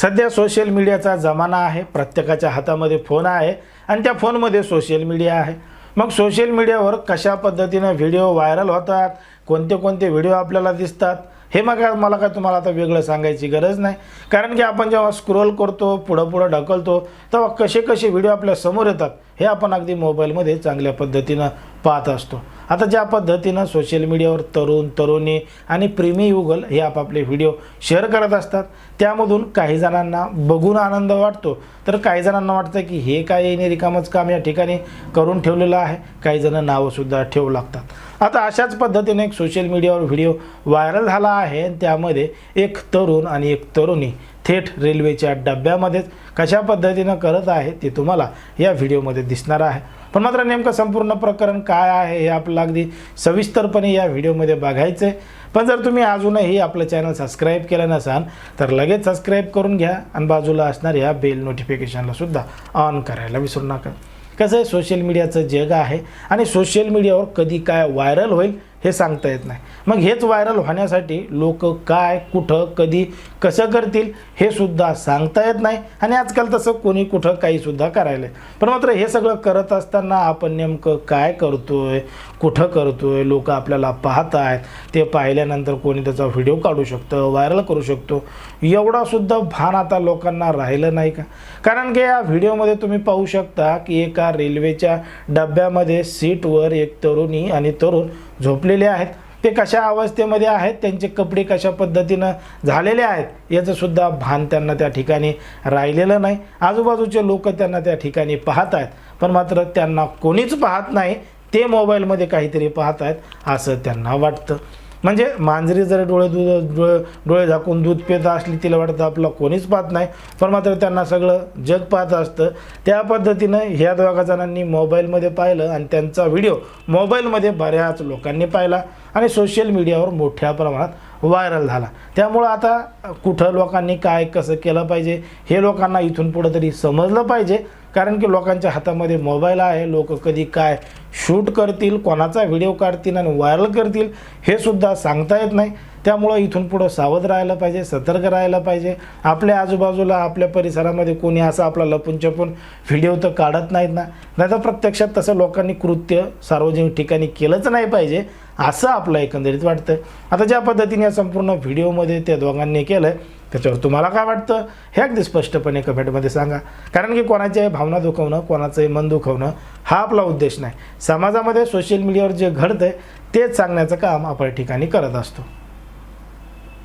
सध्या सोशल मीडियाचा जमाना आहे. प्रत्येकाच्या हातामध्ये फोन आहे आणि त्या फोनमध्ये सोशल मीडिया आहे. मग सोशल मीडियावर कशा पद्धतीनं व्हिडिओ व्हायरल होतात? कोणते कोणते व्हिडिओ आपल्याला दिसतात? हे मग मला काय तुम्हाला आता वेगळं सांगायची गरज नाही. कारण की आपण जेव्हा स्क्रोल करतो पुढं पुढं ढकलतो तेव्हा कसे कसे व्हिडिओ आपल्यासमोर येतात हे आपण अगदी मोबाईलमध्ये चांगल्या पद्धतीनं पाहत असतो. आता ज्या पद्धतीनं सोशल मीडियावर तरुण तरुणी आणि प्रेमी युगल हे आपापले व्हिडिओ शेअर करत असतात त्यामधून काही जणांना बघून आनंद वाटतो. तर काही जणांना वाटतं की हे काय येणे रिकामच काम या ठिकाणी करून ठेवलेलं आहे काही जण नावंसुद्धा ठेवू लागतात. आता अशाच पद्धतीने एक सोशल मीडियावर व्हिडिओ व्हायरल झाला आहे आणि त्यामध्ये एक तरुण आणि एक तरुणी थेट रेल्वेच्या डब्यामध्येच कशा पद्धतीनं करत आहे ते तुम्हाला या व्हिडिओमध्ये दिसणार आहे. पण मात्र नेमकं संपूर्ण प्रकरण काय आहे हे आपलं अगदी सविस्तरपणे या व्हिडिओमध्ये बघायचं आहे. पण जर तुम्ही अजूनही आपलं चॅनल सबस्क्राईब केलं नसाल तर लगेच सबस्क्राईब करून घ्या आणि बाजूला असणाऱ्या बेल नोटिफिकेशनला सुद्धा ऑन करायला विसरू नका. कसं आहे सोशल मीडियाचं जग आहे आणि सोशल मीडियावर कधी काय व्हायरल होईल हे सांगता येत नाही. मग हेच व्हायरल होण्यासाठी लोक काय कुठं कधी कसं करतील हे सुद्धा सांगता येत नाही. आणि आजकाल तसं कोणी कुठं काहीसुद्धा करायला आहे. पण मात्र हे सगळं करत असताना आपण नेमकं काय करतोय कुठं करतोय लोक आपल्याला पाहत आहेत ते पाहिल्यानंतर कोणी त्याचा व्हिडिओ काढू शकतं व्हायरल करू शकतो. एवढासुद्धा भान आता लोकांना राहिलं नाही का? कारण की या व्हिडिओमध्ये तुम्ही पाहू शकता की एका रेल्वेच्या डब्यामध्ये सीटवर एक तरुणी आणि तरुण झोपलेले आहेत. ते कशा अवस्थेमध्ये आहेत? त्यांचे कपडे कशा पद्धतीनं झालेले आहेत? याचंसुद्धा भान त्यांना त्या ठिकाणी राहिलेलं नाही. आजूबाजूचे लोक त्यांना त्या ठिकाणी पाहत आहेत. पण मात्र त्यांना कोणीच पाहत नाही. ते मोबाईलमध्ये काहीतरी पाहत आहेत असं त्यांना वाटतं. म्हणजे मांजरी जर डोळे दूध डोळे डोळे झाकून दूध पित असली तिला वाटतं आपलं कोणीच पाहत नाही. पण मात्र त्यांना सगळं जग पाहत असतं. त्या पद्धतीनं ह्या दोघा जणांनी मोबाईलमध्ये पाहिलं आणि त्यांचा व्हिडिओ मोबाईलमध्ये बऱ्याच लोकांनी पाहिला आणि सोशल मीडियावर मोठ्या प्रमाणात व्हायरल झाला. त्यामुळं आता कुठं लोकांनी काय कसं केलं पाहिजे हे लोकांना इथून पुढं तरी समजलं पाहिजे. कारण की लोकांच्या हातामध्ये मोबाईल आहे लोक कधी काय शूट करतील कोणाचा व्हिडिओ काढतील आणि व्हायरल करतील हे सुद्धा सांगता येत नाही. त्यामुळं इथून पुढं सावध राहायला पाहिजे सतर्क राहायला पाहिजे. आपल्या आजूबाजूला आपल्या परिसरामध्ये कोणी असं आपला लपून छपून व्हिडिओ तर काढत नाहीत ना. नाही तर प्रत्यक्षात तसं लोकांनी कृत्य सार्वजनिक ठिकाणी केलंच नाही पाहिजे. असं आपलं एकंदरीत वाटतं आता ज्या पद्धतीने या संपूर्ण व्हिडिओमध्ये त्या दोघांनी केलं आहे त्याच्यावर तुम्हाला काय वाटतं? हे अगदी स्पष्टपणे कमेंटमध्ये सांगा. कारण की कोणाच्याही भावना दुखवणं कोणाचंही मन दुखवणं हा आपला उद्देश नाही. समाजामध्ये सोशल मीडियावर जे घडतं आहे तेच सांगण्याचं काम आपण या ठिकाणी करत असतो.